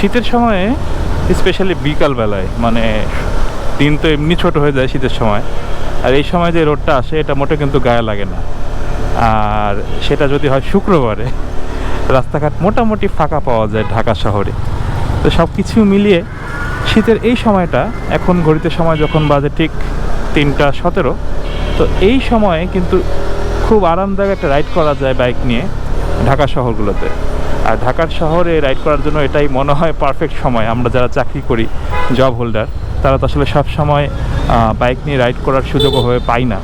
শীতের সময়ে স্পেশালি বিকালবেলায় মানে দিন তো এমনি ছোট হয়ে যায় শীতের সময়, আর এই সময় যে রোডটা আসে, এটা মোটে কিন্তু গায়ে লাগে না। আর সেটা যদি হয় শুক্রবারে, রাস্তাঘাট মোটামুটি ফাঁকা পাওয়া যায় ঢাকা শহরে। তো সব কিছু মিলিয়ে শীতের এই সময়টা, এখন ঘড়িতে সময় যখন বাজে ঠিক তিনটা সতেরো, তো এই সময়ে কিন্তু খুব আরামদায়ক একটা রাইড করা যায় বাইক নিয়ে ঢাকা শহরগুলোতে। আর ঢাকার শহরে রাইড করার জন্য এটাই মনে হয় পারফেক্ট সময়। আমরা যারা চাকরি করি জব হোল্ডার তারা তো আসলে সব সময় বাইক নিয়ে রাইড করার সুযোগও হয়ে পাই না।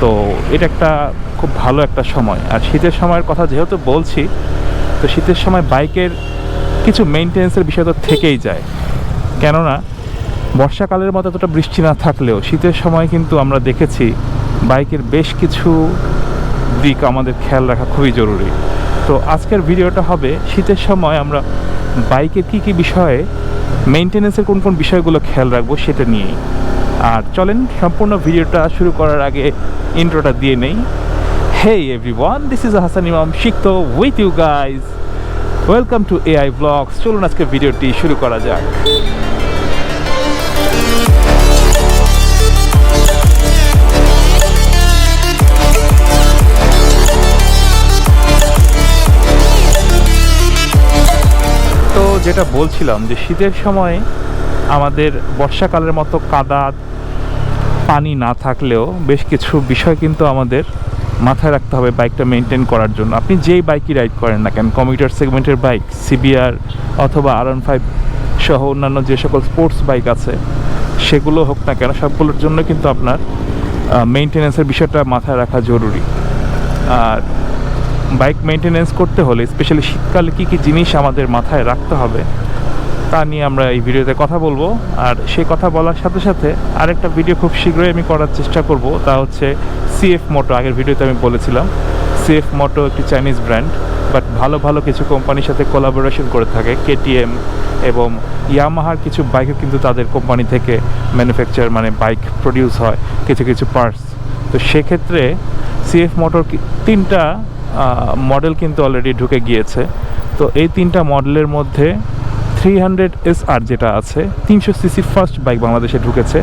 তো এটা একটা খুব ভালো একটা সময়। আর শীতের সময়ের কথা যেহেতু বলছি, তো শীতের সময় বাইকের কিছু মেনটেন্সের বিষয় তো থেকেই যায়। কেননা, বর্ষাকালের মতো এতটা বৃষ্টি না থাকলেও শীতের সময় কিন্তু আমরা দেখেছি বাইকের বেশ কিছু দিক আমাদের খেয়াল রাখা খুবই জরুরি। তো আজকের ভিডিওটা হবে শীতের সময় আমরা বাইকের কী কী বিষয়ে মেনটেনেন্সের কোন কোন বিষয়গুলো খেয়াল রাখব সেটা নিয়েই। আর চলেন, সম্পূর্ণ ভিডিওটা শুরু করার আগে ইন্ট্রোটা দিয়ে নেই। Hey everyone this is Hasan Imam শিখতো with you guys welcome to AI blogs চলুন আজকে ভিডিওটি শুরু করা যাক। তো যেটা বলছিলাম যে শীতের সময় আমাদের বর্ষাকালের মতো কাদা, পানি না থাকলেও বেশ কিছু বিষয় কিন্তু আমাদের মাথায় রাখতে হবে বাইকটা মেনটেন করার জন্য। আপনি যেই বাইকই রাইড করেন না কেন কমিউটার সেগমেন্টের বাইক সিবিআর অথবা আর ওয়ান ফাইভ সহ অন্যান্য যে সকল স্পোর্টস বাইক আছে, সেগুলো হোক না কেন, সবগুলোর জন্য কিন্তু আপনার মেনটেন্যান্সের বিষয়টা মাথায় রাখা জরুরি। আর বাইক মেনটেনেন্স করতে হলে স্পেশালি শীতকালে কী কী জিনিস আমাদের মাথায় রাখতে হবে, তা নিয়ে আমরা এই ভিডিওতে কথা বলব। আর সেই কথা বলার সাথে সাথে আরেকটা ভিডিও খুব শীঘ্রই আমি করার চেষ্টা করব, তা হচ্ছে সিএফ মোটো আগের ভিডিওতে আমি বলেছিলাম। সিএফ মোটো একটি চাইনিজ ব্র্যান্ড বাট ভালো ভালো কিছু কোম্পানির সাথে কোলাবোরেশন করে থাকে কেটিএম এবং ইয়ামাহার কিছু বাইকও কিন্তু তাদের কোম্পানি থেকে ম্যানুফ্যাকচার মানে বাইক প্রডিউস হয়, কিছু কিছু পার্টস তো সেক্ষেত্রে সিএফ মোটর তিনটা মডেল কিন্তু অলরেডি ঢুকে গিয়েছে। তো এই তিনটা মডেলের মধ্যে থ্রি হান্ড্রেড এস আর যেটা আছে তিনশো সিসি ফার্স্ট বাইক বাংলাদেশে ঢুকেছে।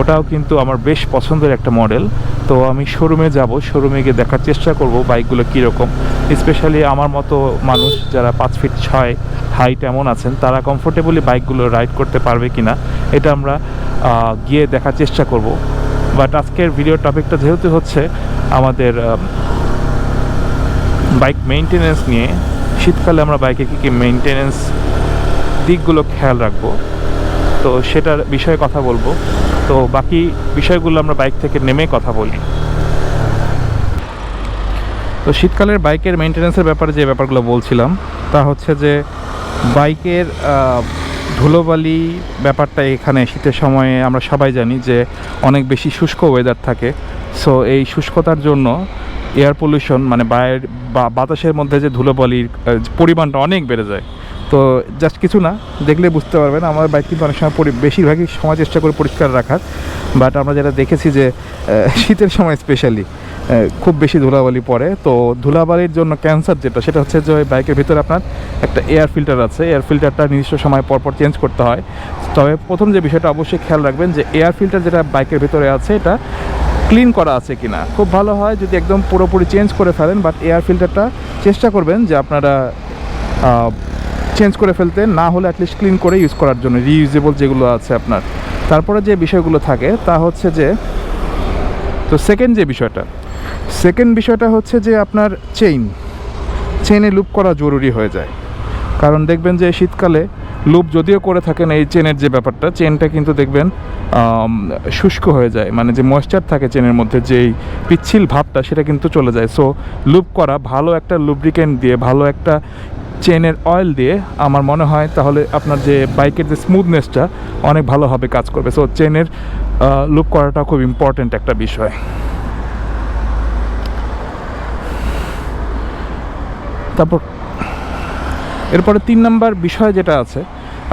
ওটাও কিন্তু আমার বেশ পছন্দের একটা মডেল তো আমি শোরুমে যাব শোরুমে গিয়ে দেখার চেষ্টা করব বাইকগুলো কীরকম। স্পেশালি আমার মতো মানুষ যারা পাঁচ ফিট ছয় হাইট এমন আছেন তারা কমফোর্টেবলি বাইকগুলো রাইড করতে পারবে কি না এটা আমরা গিয়ে দেখার চেষ্টা করব। বাট আজকের ভিডিও টপিকটা যেহেতু হচ্ছে আমাদের আম, বাইক মেনটেনেন্স নিয়ে, শীতকালে আমরা বাইকে কী কী মেনটেনেন্স দিকগুলো খেয়াল রাখব। তো সেটার বিষয়ে কথা বলব। তো বাকি বিষয়গুলো আমরা বাইক থেকে নেমে কথা বলি। তো শীতকালের বাইকের মেনটেনেন্সের ব্যাপারে যে ব্যাপারগুলো বলছিলাম, তা হচ্ছে যে বাইকের ধুলোবালি ব্যাপারটা এখানে শীতের সময়ে আমরা সবাই জানি যে অনেক বেশি শুষ্ক ওয়েদার থাকে। সো এই শুষ্কতার জন্য এয়ার পলিউশন মানে বাইরের বা বাতাসের মধ্যে যে ধুলোবালির পরিমাণটা অনেক বেড়ে যায়। তো জাস্ট কিছু না, দেখলে বুঝতে পারবেন আমার বাইক কিন্তু অনেক সময় বেশিরভাগই সময় চেষ্টা করে পরিষ্কার রাখার। বাট আমরা যেটা দেখেছি যে শীতের সময় স্পেশালি খুব বেশি ধুলাবালি পড়ে। তো ধুলাবালির জন্য ক্যান্সার যেটা, সেটা হচ্ছে যে বাইকের ভিতরে আপনার একটা এয়ার ফিল্টার আছে। এয়ার ফিল্টারটা নির্দিষ্ট সময় পর পর চেঞ্জ করতে হয়। তবে প্রথম যে বিষয়টা অবশ্যই খেয়াল রাখবেন যে এয়ার ফিল্টার যেটা বাইকের ভিতরে আছে, এটা ক্লিন করা আছে কিনা। খুব ভালো হয় যদি একদম পুরোপুরি চেঞ্জ করে ফেলেন বাট এয়ার ফিল্টারটা চেষ্টা করবেন যে আপনারা চেঞ্জ করে ফেলতে, না হলে অ্যাটলিস্ট ক্লিন করে ইউজ করার জন্য রিইউজেবল যেগুলো আছে আপনার। তারপরে যে বিষয়গুলো থাকে, তা হচ্ছে যে, তো সেকেন্ড যে বিষয়টা সেকেন্ড বিষয়টা হচ্ছে যে আপনার চেইন চেইনে লুপ করা জরুরি হয়ে যায়। কারণ দেখবেন যে শীতকালে লুপ যদিও করে থাকেন এই চেনের যে ব্যাপারটা, চেনটা কিন্তু দেখবেন শুষ্ক হয়ে যায়। মানে যে ময়েশ্চার থাকে চেনের মধ্যে, যেই পিচ্ছিল ভাবটা, সেটা কিন্তু চলে যায়। সো লুপ করা ভালো একটা লুব্রিকেন্ট দিয়ে, ভালো একটা চেনের অয়েল দিয়ে, আমার মনে হয় তাহলে আপনার যে বাইকের যে স্মুথনেসটা অনেক ভালোভাবে কাজ করবে। সো চেনের লুপ করাটা খুব ইম্পর্ট্যান্ট একটা বিষয়। তারপর, এরপরে তিন নাম্বার বিষয় যেটা আছে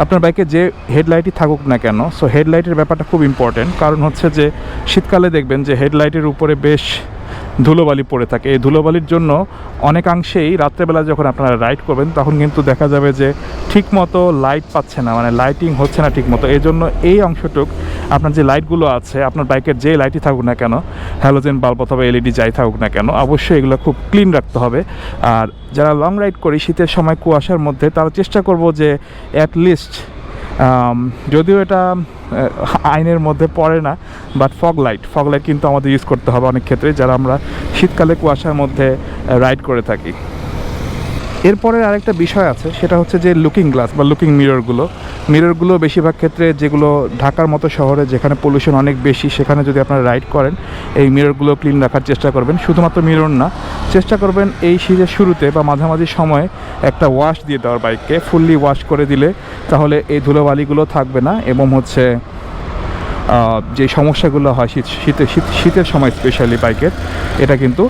আপনার বাইকে যে হেডলাইটই থাকুক না কেন সো হেডলাইটের ব্যাপারটা খুব ইম্পর্টেন্ট কারণ হচ্ছে যে শীতকালে দেখবেন যে হেডলাইটের উপরে বেশ ধুলোবালি পড়ে থাকে। এই ধুলোবালির জন্য অনেকাংশেই রাত্রেবেলা যখন আপনারা রাইড করবেন, তখন কিন্তু দেখা যাবে যে ঠিকমতো লাইট পাচ্ছে না মানে লাইটিং হচ্ছে না ঠিকমতো। এই জন্য এই অংশটুক আপনার যে লাইটগুলো আছে, আপনার বাইকের যে লাইটই থাকুক না কেন হ্যালোজেন বাল্ব অথবা এলইডি যাই থাকুক না কেন, অবশ্যই এগুলো খুব ক্লিন রাখতে হবে। আর যারা লং রাইড করি শীতের সময় কুয়াশার মধ্যে, তারা চেষ্টা করব যে অ্যাটলিস্ট যদিও এটা আইনের মধ্যে পড়ে না but fog light fog light কিন্তু আমাদের ইউজ করতে হবে অনেক ক্ষেত্রে, যারা আমরা শীতকালে কুয়াশার মধ্যে রাইড করে থাকি। এরপরে আরেকটা বিষয় আছে, সেটা হচ্ছে যে লুকিং গ্লাস বা লুকিং মিররগুলো মিররগুলো বেশিরভাগ ক্ষেত্রে যেগুলো ঢাকার মতো শহরে যেখানে পলিউশন অনেক বেশি, সেখানে যদি আপনারা রাইড করেন, এই মিররগুলো ক্লিন রাখার চেষ্টা করবেন। শুধুমাত্র মিরর না, চেষ্টা করবেন এই শীতের শুরুতে বা মাঝামাঝি সময়ে একটা ওয়াশ দিয়ে দেওয়ার বাইককে ফুললি ওয়াশ করে দিলে তাহলে এই ধুলোবালিগুলো থাকবে না এবং হচ্ছে যে সমস্যাগুলো হয় শীত, শীতে, শীত, শীতের সময় স্পেশালি বাইকের এটা কিন্তু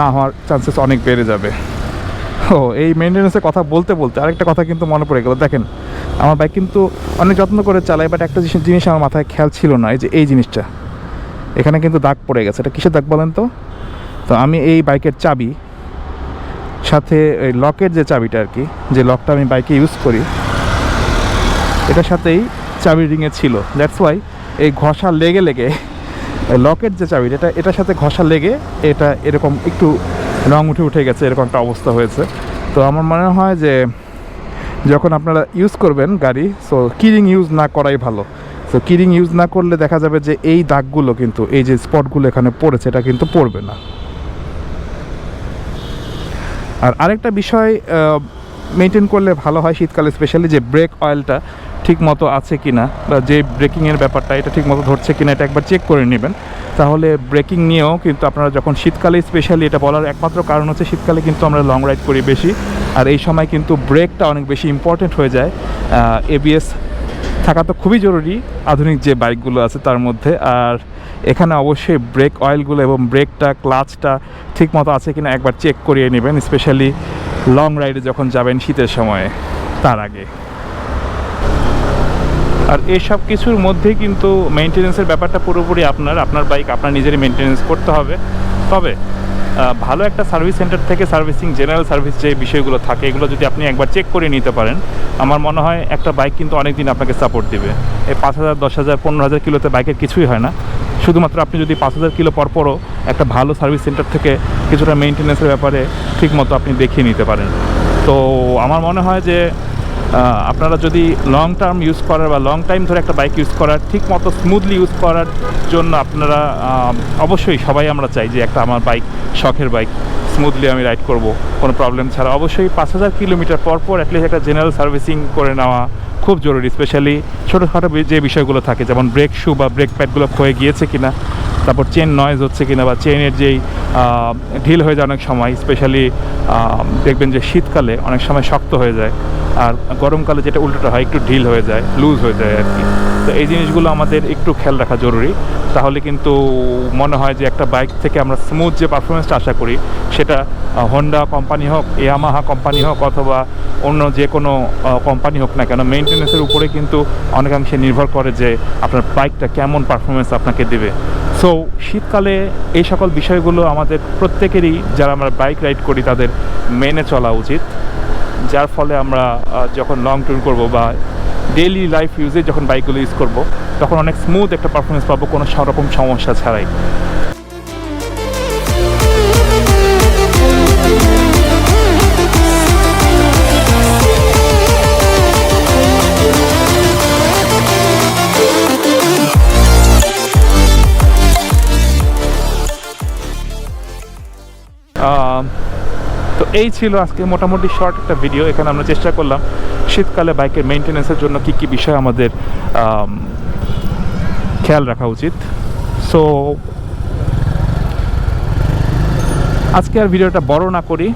না হওয়ার চান্সেস অনেক বেড়ে যাবে। ও, এই মেনটেন্যান্সের কথা বলতে বলতে আরেকটা কথা কিন্তু মনে পড়ে গেল। দেখেন, আমার বাইক কিন্তু অনেক যত্ন করে চালাই বাট একটা জিনিস- জিনিস আমার মাথায় খেয়াল ছিল না, এই যে এই জিনিসটা। এখানে কিন্তু দাগ পড়ে গেছে। এটা কিসের দাগ বলেন তো? তো আমি এই বাইকের চাবি, সাথে ওই লকের যে চাবিটা আর কি, যে লকটা আমি বাইকে ইউজ করি, এটার সাথেই চাবি রিংয়ে ছিল। দ্যাটস ওয়াই এই ঘষা লেগে লেগে লকের যে চাবি এটা এটার সাথে ঘষা লেগে, এটা এরকম একটু রং উঠে উঠে গেছে, এরকম একটা অবস্থা হয়েছে। তো আমার মনে হয় যে যখন আপনারা ইউজ করবেন গাড়ি সো কিরিং ইউজ না করাই ভালো। সো কিরিং ইউজ না করলে দেখা যাবে যে এই দাগগুলো কিন্তু, এই যে স্পটগুলো এখানে পড়েছে, এটা কিন্তু পড়বে না। আর আরেকটা বিষয় মেনটেন করলে ভালো হয় শীতকালে স্পেশালি যে ব্রেক অয়েলটা ঠিক মতো আছে কি না বা যে ব্রেকিংয়ের ব্যাপারটা এটা ঠিক মতো ধরছে কি না এটা একবার চেক করে নেবেন। তাহলে ব্রেকিং নিয়েও কিন্তু আপনারা যখন শীতকালে স্পেশালি এটা বলার একমাত্র কারণ হচ্ছে শীতকালে কিন্তু আমরা লং রাইড করি বেশি। আর এই সময় কিন্তু ব্রেকটা অনেক বেশি ইম্পর্টেন্ট হয়ে যায়। এবিএস থাকা তো খুবই জরুরি, আধুনিক যে বাইকগুলো আছে তার মধ্যে। আর এখানে অবশ্যই ব্রেক অয়েলগুলো এবং ব্রেকটা ক্লাচটা ঠিক মতো আছে কিনা একবার চেক করিয়ে নেবেন স্পেশালি লং রাইডে যখন যাবেন শীতের সময়ে, তার আগে। আর এই সব কিছুর মধ্যেই কিন্তু মেনটেনেন্সের ব্যাপারটা পুরোপুরি আপনার। আপনার বাইক আপনার নিজেরই মেনটেনেন্স করতে হবে। তবে ভালো একটা সার্ভিস সেন্টার থেকে সার্ভিসিং জেনারেল সার্ভিস যে বিষয়গুলো থাকে, এগুলো যদি আপনি একবার চেক করে নিতে পারেন, আমার মনে হয় একটা বাইক কিন্তু অনেক দিন আপনাকে সাপোর্ট দিবে। এই পাঁচ হাজার, দশ হাজার, পনেরো হাজার কিলোতে বাইকের কিছুই হয় না। শুধুমাত্র আপনি যদি পাঁচ হাজার কিলো পরপরও একটা ভালো সার্ভিস সেন্টার থেকে কিছুটা মেনটেনেন্সের ব্যাপারে ঠিকমতো আপনি দেখিয়ে নিতে পারেন। তো আমার মনে হয় যে আপনারা যদি লং টার্ম ইউজ করার বা লং টাইম ধরে একটা বাইক ইউজ করার, ঠিক মতো স্মুথলি ইউজ করার জন্য আপনারা অবশ্যই সবাই আমরা চাই যে একটা আমার বাইক শখের বাইক স্মুথলি আমি রাইড করব, কোনো প্রবলেম ছাড়া। অবশ্যই পাঁচ হাজার কিলোমিটার পর পর অ্যাটলিস্ট একটা জেনারেল সার্ভিসিং করে নেওয়া খুব জরুরি স্পেশালি ছোটোখাটো যে বিষয়গুলো থাকে, যেমন ব্রেক শু বা ব্রেক প্যাডগুলো ক্ষয়ে গিয়েছে কিনা। তারপর চেন নয়েজ হচ্ছে কিনা বা চেনের যেই ঢিল হয়ে যায় অনেক সময় স্পেশালি দেখবেন যে শীতকালে অনেক সময় শক্ত হয়ে যায় আর গরমকালে যেটা উল্টোটা হয়, একটু ঢিল হয়ে যায় লুজ হয়ে যায় আর কি তো এই জিনিসগুলো আমাদের একটু খেয়াল রাখা জরুরি। তাহলে কিন্তু মনে হয় যে একটা বাইক থেকে আমরা স্মুথ যে পারফরমেন্সটা আশা করি, সেটা হন্ডা কোম্পানি হোক ইয়ামাহা কোম্পানি হোক অথবা অন্য যে কোনো কোম্পানি হোক না কেন মেনটেন্যান্সের উপরে কিন্তু অনেকাংশে নির্ভর করে যে আপনার বাইকটা কেমন পারফরমেন্স আপনাকে দেবে। সো শীতকালে এই সকল বিষয়গুলো আমাদের প্রত্যেকেরই, যারা আমরা বাইক রাইড করি, তাদের মেনে চলা উচিত। যার ফলে আমরা যখন লং ট্যুর করব বা ডেইলি লাইফ ইউজে যখন বাইকগুলো ইউজ করব, তখন অনেক স্মুথ একটা পারফরমেন্স পাবো, কোনো রকম সমস্যা ছাড়াই। তো এই ছিল আজকে মোটামুটি শর্ট একটা ভিডিও এখানে আমরা চেষ্টা করলাম শীতকালে বাইকের মেনটেন্যান্সের জন্য কী কী বিষয় আমাদের খেয়াল রাখা উচিত। সো আজকে আর ভিডিওটা বড় না করি।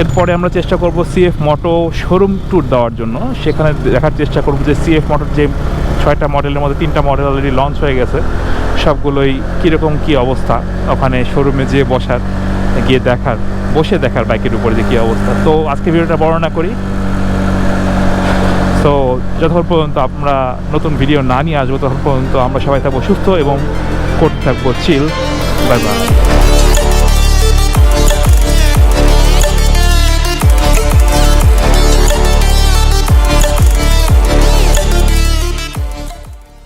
এরপরে আমরা চেষ্টা করব সিএফ মোটো শোরুম ট্যুর দেওয়ার জন্য। সেখানে দেখার চেষ্টা করব যে সিএফ মোটর যে ছয়টা মডেলের মধ্যে তিনটা মডেল অলরেডি লঞ্চ হয়ে গেছে। সবগুলোই কীরকম কী অবস্থা ওখানে শোরুমে যেয়ে বসার। গিয়ে দেখার, বসে দেখার বাইকের উপরে যে কী অবস্থা। তো আজকে ভিডিওটা বর্ণনা করি। তো যতক্ষণ পর্যন্ত আমরা নতুন ভিডিও না নিয়ে আসব, ততক্ষণ পর্যন্ত আমরা সবাই থাকব সুস্থ এবং করতে থাকব চিল বাই বাই